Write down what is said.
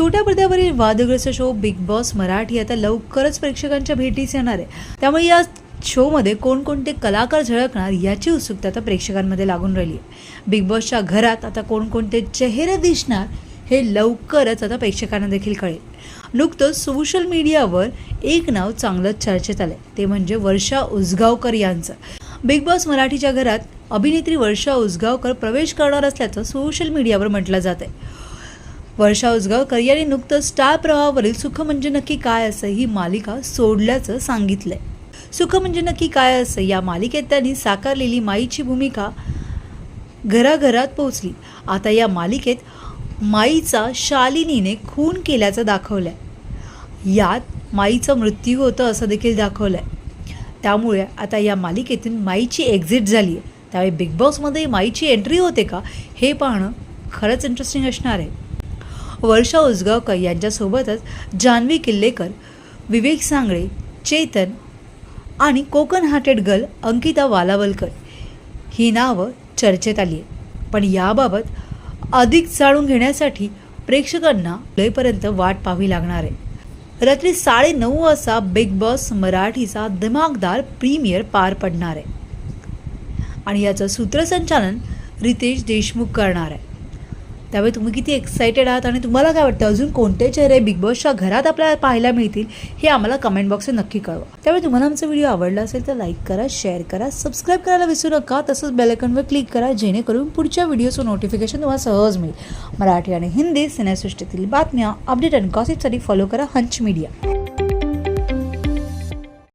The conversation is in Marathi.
छोट्या पडद्यावरील वादग्रस्त शो बिग बॉस मराठी आता लवकरच प्रेक्षकांच्या भेटीस येणार आहे. त्यामुळे या शोमध्ये कोणकोणते कलाकार झळकणार याची उत्सुकता आता प्रेक्षकांमध्ये लागून राहिली आहे. बिग बॉसच्या घरात आता कोणकोणते चेहरे दिसणार हे लवकरच आता प्रेक्षकांना देखील कळेल. नुकतंच सोशल मीडियावर एक नाव चांगलंच चर्चेत आलंय. ते म्हणजे वर्षा उसगावकर यांचं. बिग बॉस मराठीच्या घरात अभिनेत्री वर्षा उसगावकर प्रवेश करणार असल्याचं सोशल मीडियावर म्हटलं जात आहे वर्षा उजगावकर यांनी नुकतंच स्टार प्रवाहावरील सुख म्हणजे नक्की काय असं ही मालिका सोडल्याचं सांगितलंय. सुख म्हणजे नक्की काय असं या मालिकेत त्यांनी साकारलेली माईची भूमिका घराघरात पोहोचली. आता या मालिकेत माईचा शालिनीने खून केल्याचं दाखवलंय. यात माईचा मृत्यू होतं असं देखील दाखवलंय. त्यामुळे आता या मालिकेतून माईची एक्झिट झाली आहे त्यावेळी बिग बॉसमध्ये माईची एंट्री होते का हे पाहणं खरंच इंटरेस्टिंग असणार आहे. वर्षा उसगावकर यांच्यासोबतच जान्हवी किल्लेकर विवेक सांगळे चेतन आणि कोकण हार्टेड गर्ल अंकिता वालावलकर ही नावं चर्चेत आली आहेत. पण याबाबत अधिक जाणून घेण्यासाठी प्रेक्षकांना लयपर्यंत वाट पाहावी लागणार आहे. रात्री साडेनऊ वाजता बिग बॉस मराठीचा दिमागदार प्रीमियर पार पडणार आहे. आणि याचं सूत्रसंचालन रितेश देशमुख करणार आहे. त्यावेळी तुम्ही किती एक्सायटेड आहात आणि तुम्हाला काय वाटतं? अजून कोणते चेहरे बिग बॉसच्या घरात आपल्याला पाहायला मिळतील? हे आम्हाला कमेंट बॉक्समध्ये नक्की कळवा. त्यावेळी तुम्हाला आमचा व्हिडिओ आवडला असेल तर लाईक करा शेअर करा सबस्क्राईब करायला विसरू नका. तसंच बेलायकनवर क्लिक करा जेणेकरून पुढच्या व्हिडिओचं नोटिफिकेशन तुम्हाला सहज मिळेल. मराठी आणि हिंदी सिनेसृष्टीतील बातम्या अपडेट आणि गॉसिपसाठी फॉलो करा हंच मीडिया